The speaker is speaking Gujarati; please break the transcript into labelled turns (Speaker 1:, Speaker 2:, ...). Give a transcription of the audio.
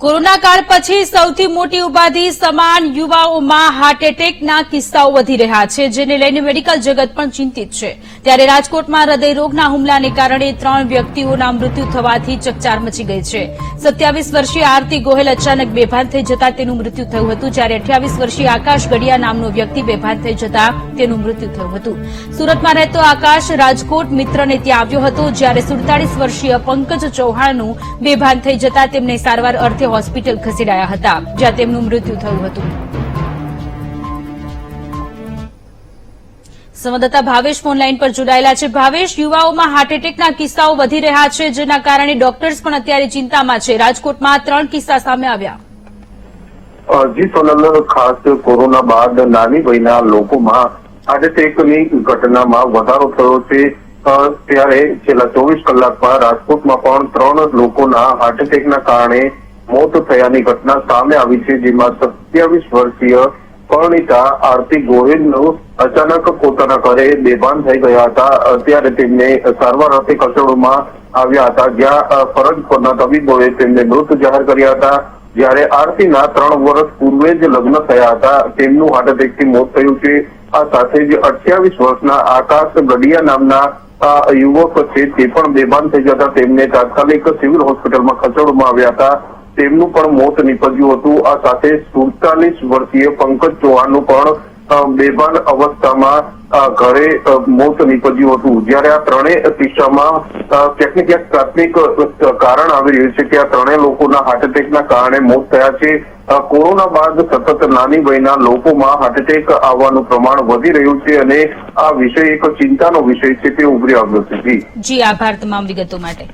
Speaker 1: કોરોના કાળ પછી સૌથી મોટી ઉપાધિ સમાન યુવાઓમાં હાર્ટ એટેકના કિસ્સાઓ વધી રહ્યા છે, જેને લઈને મેડિકલ જગત પણ ચિંતિત છે. ત્યારે રાજકોટમાં હૃદયરોગના હુમલાને કારણે ત્રણ વ્યક્તિઓના મૃત્યુ થવાથી ચકચાર મચી ગઈ છે. સત્યાવીસ વર્ષીય આરતી ગોહેલ અચાનક બેભાન થઈ જતા તેનું મૃત્યુ થયું હતું, જ્યારે અઠ્યાવીસ વર્ષીય આકાશ ગડિયા નામનો વ્યક્તિ બેભાન થઈ જતા તેનું મૃત્યુ થયું હતું. સુરતમાં રહેતો આકાશ રાજકોટ મિત્રને ત્યાં આવ્યો હતો, જ્યારે સુડતાલીસ વર્ષીય પંકજ ચૌહાણનું બેભાન થઈ જતા તેમને સારવાર અર્થે હોસ્પિટલ ખસેડાયા હતા, જ્યાં તેમનું મૃત્યુ થયું હતું. સંવાદદાતા ભાવેશ ફોનલાઈન પર જોડાયેલા છે. ભાવેશ, યુવાઓમાં હાર્ટ એટેકના કિસ્સાઓ વધી રહ્યા છે, જેના કારણે ડોક્ટર્સ પણ અત્યારે ચિંતામાં છે. રાજકોટમાં ત્રણ કિસ્સા સામે આવ્યા.
Speaker 2: જી સોનલ ખાસ કોરોના બાદ નાની વયના લોકોમાં હાર્ટ એટેકની ઘટનામાં વધારો થયો છે. ત્યારે છેલ્લા ચોવીસ કલાકમાં રાજકોટમાં પણ ત્રણ લોકોના હાર્ટ એટેકના કારણે મોત થયાની ઘટના સામે આવી છે, જેમાં સત્યાવીસ વર્ષીય પરણિતા આરતી ગોહિલનું અચાનક પોતાના ઘરે બેભાન થઈ ગયા હતા. ત્યારે તેમને સારવાર અર્થે ખસેડવામાં આવ્યા હતા. જ્યાં ફરજ પરના તબીબોએ તેમને મૃત જાહેર કર્યા હતા. જ્યારે આરતીના ત્રણ વર્ષ પૂર્વે જ લગ્ન થયા હતા. તેમનું હાર્ટ એટેકથી મોત થયું છે. આ સાથે જ અઠ્યાવીસ વર્ષના આકાશ ગડિયા નામના યુવક છે, તે પણ બેભાન થઈ જતા તેમને તાત્કાલિક સિવિલ હોસ્પિટલમાં ખસેડવામાં આવ્યા હતા. તેમનું પણ મોત નીપજ્યું હતું. આ સાથે સુડતાલીસ વર્ષીય પંકજ ચૌહાણનું પણ બેભાન અવસ્થામાં ઘરે મોત નીપજ્યું હતું. જ્યારે આ ત્રણેય કિસ્સામાં ક્યાંક ને પ્રાથમિક કારણ આવી રહ્યું છે કે આ ત્રણેય લોકોના હાર્ટ એટેકના કારણે મોત થયા છે. કોરોના બાદ સતત નાની વયના લોકોમાં હાર્ટ આવવાનું પ્રમાણ વધી રહ્યું છે અને આ વિષય એક ચિંતાનો વિષય છે તે ઉભરી આવ્યો છે
Speaker 1: જી, આભાર તમામ વિગતો માટે.